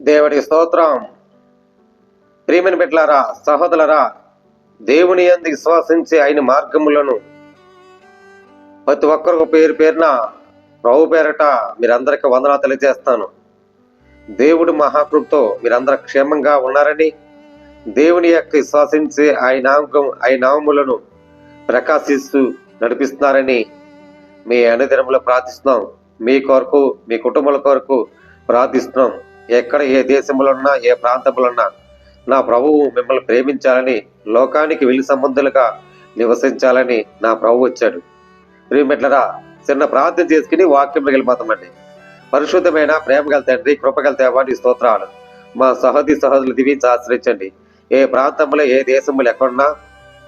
దేవుడి స్తోత్రం. ప్రియమని బిడ్డలారా సహోదరులరా దేవుని యందు విశ్వాసించి ఆయన మార్గములను ప్రతి ఒక్కరికి పేరు పేరున ప్రభు పేరట మీరందరికీ వందనా తెలియజేస్తాను. దేవుడి మహాకృపతో మీరందరూ క్షేమంగా ఉన్నారని దేవుని యొక్క విశ్వాసించి ఆయన ఆయన నామములను ప్రకాశిస్తూ నడిపిస్తున్నారని మీ అనుదినములు ప్రార్థిస్తున్నాం. మీ కొరకు మీ కుటుంబాల కొరకు ప్రార్థిస్తున్నాం. ఎక్కడ ఏ దేశంలో ఉన్నా ఏ ప్రాంతంలో ఉన్నా నా ప్రభువు మిమ్మల్ని ప్రేమించాలని లోకానికి వెలి సంబంధులుగా నివసించాలని నా ప్రభు వచ్చాడు. ప్రియమిట్లరా చిన్న ప్రార్థన చేసుకుని వాక్యంలో వెళ్ళిపోతామండి పరిశుద్ధమైన ప్రేమగల తండ్రి కృపగల దేవాన్ని స్తోత్రాలు. మా సహది సహోదరులు దివించి ఆశ్రయించండి. ఏ ప్రాంతంలో ఏ దేశంలో ఎక్కడున్నా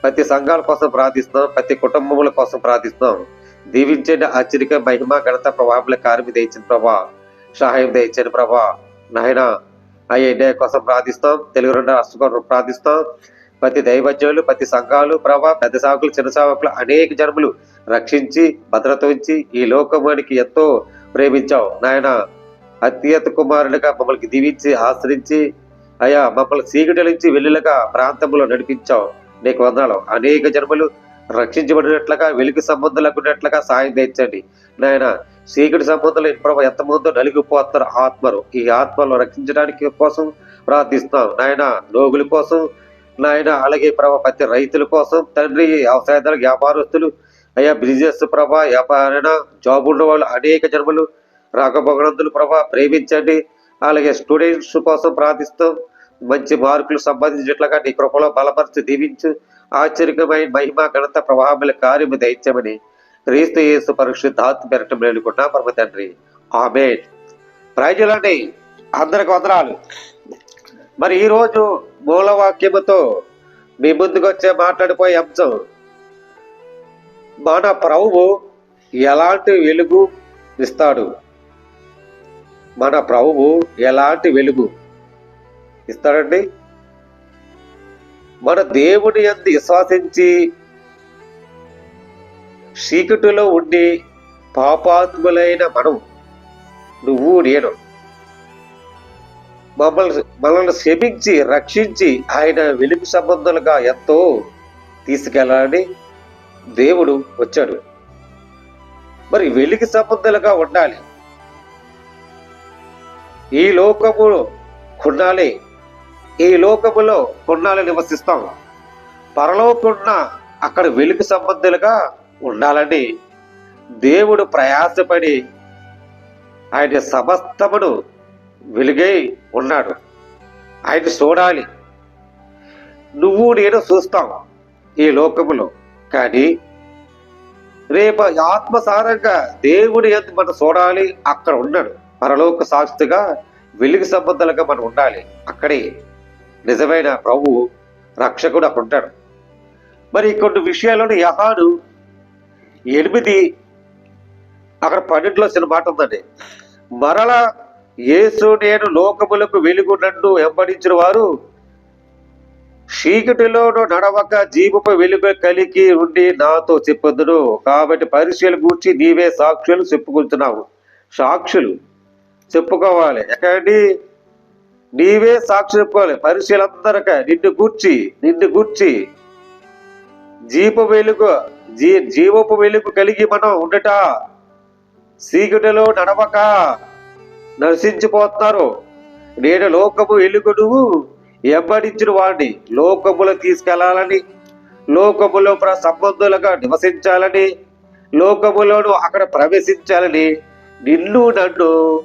ప్రతి సంఘాల కోసం ప్రార్థిస్తున్నాం ప్రతి కుటుంబముల కోసం ప్రార్థిస్తున్నాం. దీవించండి ఆశ్చర్యక మహిమ గణత ప్రభావం కార్మి దయచిన ప్రభా. సహాయం దయచండి ప్రభా. నాయన అయ్యే ఇండియా కోసం ప్రార్థిస్తాం. తెలుగు రెండు రాష్ట్రం కోసం ప్రార్థిస్తాం. ప్రతి దైవజ్ఞులు ప్రతి సంఘాలు ప్రభా పెద్ద సాకులు చిన్న సాకులు అనేక జన్మలు రక్షించి భద్రత ఉంచి ఈ లోకమానికి ఎంతో ప్రేమించావు. నాయన అత్యత కుమారుడిగా మమ్మల్ని దీవించి ఆశ్రయించి అయ్యా మమ్మల్ని చీకటి నుంచి వెల్లులుగా ప్రాంతంలో నడిపించావు. నీకు వందనాలు. అనేక జన్మలు రక్షించబడినట్లుగా వెలుగు సంబంధాలకు ఉన్నట్లుగా సాయం తెచ్చండి. నాయన చీకటి సంబంధాలు ప్రభు ఎంతమందో నలిగిపోతారు ఆత్మలు. ఈ ఆత్మలు రక్షించడానికి కోసం ప్రార్థిస్తాం నాయన రోగుల కోసం నాయన అలాగే ప్రభా ప్రతి రైతుల కోసం తండ్రి వ్యవసాయదారులు వ్యాపారస్తులు అయ్యా బిజినెస్ ప్రభా వ్యాపారైన జాబ్ ఉన్న వాళ్ళు అనేక జన్మలు రాకపోగడంతులు ప్రభా ప్రేమించండి. అలాగే స్టూడెంట్స్ కోసం ప్రార్థిస్తాం. మంచి మార్కులు సంపాదించినట్లుగా నీ కృపలో బలపరిచి దీవించు. ఆశ్చర్యమైన మహిమ ఘనత ప్రభావముల కార్యము దైత్యమని క్రీస్తు యేసు పరిశుద్ధాత్మ పెరటం లేనుకున్నా పరమ తండ్రి. ఆమె ప్రజలండి అందరికి వందనాలు. మరి ఈరోజు మూలవాక్యముతో మీ ముందుకు వచ్చే మాట్లాడిపోయే అంశం మన ప్రభువు ఎలాంటి వెలుగు ఇస్తాడు? మన ప్రభువు ఎలాంటి వెలుగు ఇస్తాడండి? మన దేవుని అందు విశ్వాసించి చీకటిలో ఉండి పాపాత్ములైన మనం నువ్వు నేను మమ్మల్ని మనల్ని క్షమించి రక్షించి ఆయన వెలుగు సంబంధాలుగా ఎంతో తీసుకెళ్ళాలని దేవుడు వచ్చాడు. మరి వెలుగు సంబంధాలుగా ఉండాలి. ఈ లోకము కొన్నాళ్ళే ఈ లోకములో కొన్నాళ్ళు నివసిస్తాం. పరలోకున్న అక్కడ వెలుగు సంబంధులుగా ఉండాలని దేవుడు ప్రయాసపడి ఆయన సమస్తమును వెలుగై ఉన్నాడు. ఆయన చూడాలి. నువ్వు నేను చూస్తాం ఈ లోకములో. కానీ రేపు ఆత్మసారంగా దేవుడి ఎందు మనం చూడాలి అక్కడ ఉన్నాడు. పరలోక సాక్షిగా వెలుగు సంబంధాలుగా మనం ఉండాలి. అక్కడే నిజమైన ప్రభు రక్షకుడు అక్కడ ఉంటాడు. మరి కొన్ని విషయాలను యహాను ఎనిమిది అక్కడ పన్నెండులో చిన్న మాట ఉందండి. మరల యేసు నేను లోకములకు వెలుగు నన్ను వెంబడించిన వారు చీకటిలోను నడవక జీవపు వెలుగు కలిగి ఉండి నాతో చెప్పొద్దును కాబట్టి పరిచయలు గూర్చి నీవే సాక్షులు చెప్పుకుంటున్నావు. సాక్షులు చెప్పుకోవాలి. ఎక్కడి నీవే సాక్షి చెప్పుకోవాలి. పరిశీలందరక నిన్ను గూర్చి నిన్ను గూర్చి. జీప వెలుగు జీ జీవపు వెలుగు కలిగి మనం ఉండట. సీకటిలో నడవక. నశించిపోతున్నారు నేను లోకము వెలుగును ఎంబడించిన వాడిని లోకములు తీసుకెళ్ళాలని. లోకములో ప్ర సంబంధులుగా నివసించాలని. లోకములోను అక్కడ ప్రవేశించాలని. నిన్ను నన్ను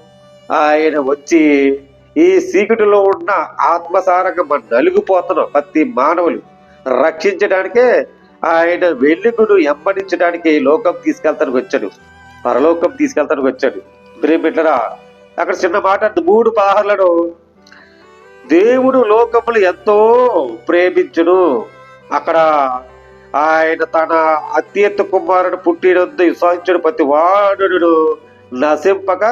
ఆయన వచ్చి ఈ సీకటిలో ఉన్న ఆత్మసారంగా మనం నలిగిపోతున్నాం ప్రతి మానవులు రక్షించడానికే ఆయన వెలుగును ఎంబడించడానికి లోకం తీసుకెళ్తానికి వచ్చాడు. పరలోకం తీసుకెళ్తానికి వచ్చాడు. ప్రేమిట్లరా అక్కడ చిన్న మాట మూడు పదహారులను దేవుడు లోకములు ఎంతో ప్రేమించును. అక్కడ ఆయన తన అత్యంత కుమారుడు పుట్టినందు విశ్వసించుడు ప్రతి వాడు నశింపక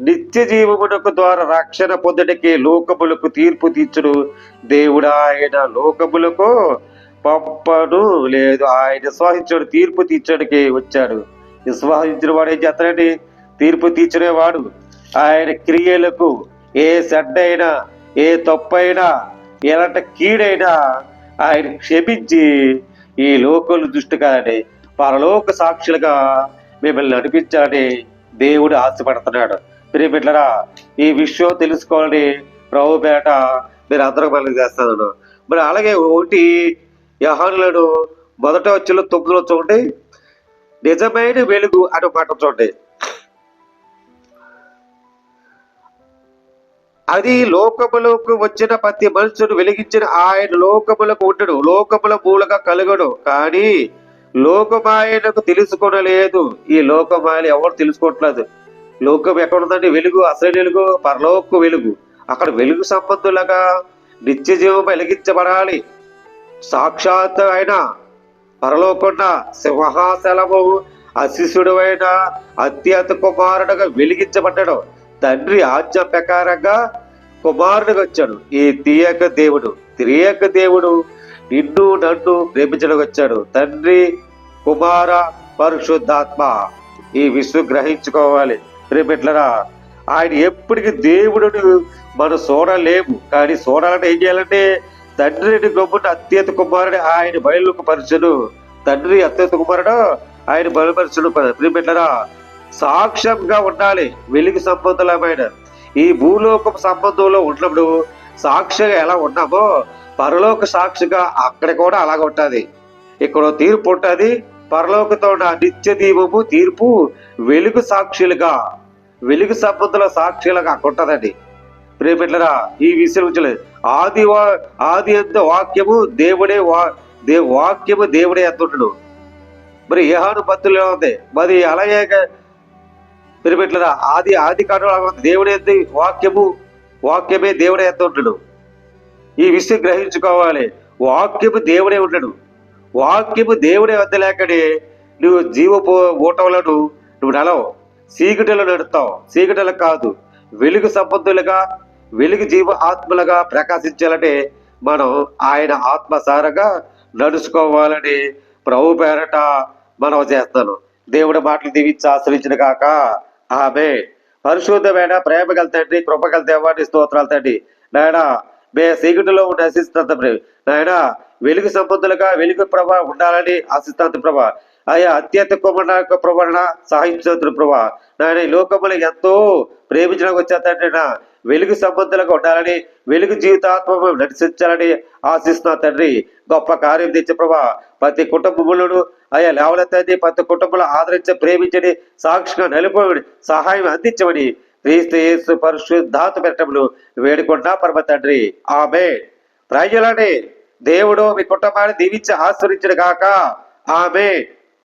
నిత్య జీవమునకు ద్వారా రక్షణ పొందడానికి లోకములకు తీర్పు తీర్చుడు దేవుడు ఆయన లోకములకు పంపను లేదు ఆయన విశ్వసించాడు తీర్పు తీర్చడానికి వచ్చాడు. విశ్వాసించిన వాడు ఏం చేస్తాడండి? తీర్పు తీర్చునేవాడు. ఆయన క్రియలకు ఏ చెడ్డైనా ఏ తప్పైనా ఎలాంటి కీడైనా ఆయన క్షమించి ఈ లోకలు దృష్టి కాదండి. పరలోక సాక్షులుగా మిమ్మల్ని నడిపించాలని దేవుడు ఆశపడుతున్నాడు. ప్రియమిట్లరా ఈ విషయం తెలుసుకోవాలని ప్రభు పేట మీరు అందరూ మనం చేస్తాను మరి అలాగే ఒకటి యహానులను మొదట వచ్చిన తొమ్మిదిలో చూడండి. నిజమైన వెలుగు అని మాట చూడండి. అది లోకములకు వచ్చిన ప్రతి మనుషుడు వెలిగించిన ఆయన లోకములకు ఉండడు లోకముల మూలక కలుగడు కానీ లోకమాయనకు తెలుసుకోనలేదు. ఈ లోకమాయలు ఎవరు తెలుసుకోవట్లేదు లోకం ఎక్కడ ఉందండి వెలుగు అసలు వెలుగు పరలోక వెలుగు. అక్కడ వెలుగు సంబంధులుగా నిత్య జీవం వెలిగించబడాలి. సాక్షాత్ అయిన పరలోకొండ సింహాశలము అశిష్యుడు అయిన అత్యంత కుమారుడుగా వెలిగించబడ్డాడు. తండ్రి ఆజ్ఞ ప్రకారంగా కుమారుడికి వచ్చాడు. ఈ తీయక దేవుడు తిరియక దేవుడు నిన్ను నన్ను ప్రేమించడానికి వచ్చాడు. తండ్రి కుమార పరిశుద్ధాత్మ. ఈ విశ్వ గ్రహించుకోవాలి. ప్రేమిట్లరా ఆయన ఎప్పటికీ దేవుడుని మనం చూడలేము కానీ చూడాలంటే ఏం చేయాలంటే తండ్రిని గొప్ప అత్యంత కుమారుడు ఆయన బయలుకు పరచును. తండ్రి అత్యంత కుమారుడు ఆయన బయలుపరచును ప్రియమిట్లరా సాక్ష్యంగా ఉండాలి. వెలుగు సంబంధులమైన ఈ భూలోకం సంబంధంలో ఉన్నప్పుడు సాక్షిగా ఎలా ఉన్నామో పరలోక సాక్షిగా అక్కడ కూడా అలాగ ఉంటుంది. ఇక్కడ తీర్పు ఉంటుంది. పరలోకతో ఉన్న నిత్య దీపము తీర్పు వెలుగు సాక్షులుగా వెలుగు సంబంధుల సాక్షులుగా అక్కడ ఉంటుందండి ప్రేమిట్లరా ఈ విషయం గురించి ఆది వా- ఆది ఎంత వాక్యము దేవుడే వా దే వాక్యము దేవుడే ఎంతుంటాడు మరి ఏహాను భక్తులు ఉంది. మరి అలాగే ప్రియపెట్లరా ఆది ఆది కాలంలో దేవుడే వాక్యము వాక్యమే దేవుడే ఎంత ఈ విషయం గ్రహించుకోవాలి. వాక్యము దేవుడే ఉంటాడు. వాక్యము దేవుడే వద్ద లేకనే నువ్వు జీవపు ఓటములను నువ్వు నడవు చీకటిలో నెడతాం చీకటిలు కాదు వెలుగు సంబంధులుగా వెలుగు జీవ ఆత్మలుగా ప్రకాశించాలంటే మనం ఆయన ఆత్మసారగా నడుచుకోవాలని ప్రభు పేరట మనం చేస్తాను. దేవుడి మాటలు దీవించి ఆశ్రయించిన కాక ఆమె పరిశుద్ధమైన ప్రేమ గల తండ్రి కృపగల దేవాన్ని స్తోత్రాలు తండ్రి. నాయన మే సీకటిలో ఉండే అసిస్తాంత నాయన వెలుగు సంబంధులుగా వెలుగు ప్రభ ఉండాలని అసిస్తాంత ప్రభ. ఆయా అత్యంత కుమార ప్రవరణ సహాయించదు ప్రభా నాయన ఈ లోకములు ఎంతో ప్రేమించడానికి వచ్చేతంటే నా వెలుగు సంబంధులుగా ఉండాలని వెలుగు జీవితాత్మ నడిచించాలని ఆశిస్తున్నా తండ్రి. గొప్ప కార్యం తెచ్చే ప్రభా ప్రతి కుటుంబములను అయ్యా లేవలెత్తండి ప్రతి కుటుంబంలో ఆదరించి ప్రేమించని సాక్షిగా నిలిపోయి సహాయం అందించమని క్రీస్తు యేసు పరిశుద్ధాత పెట్టములు వేడుకుంటా పరమ తండ్రి. ఆమె ప్రజలని దేవుడు మీ కుటుంబాన్ని దీవించి ఆశ్రయించడు కాక ఆమె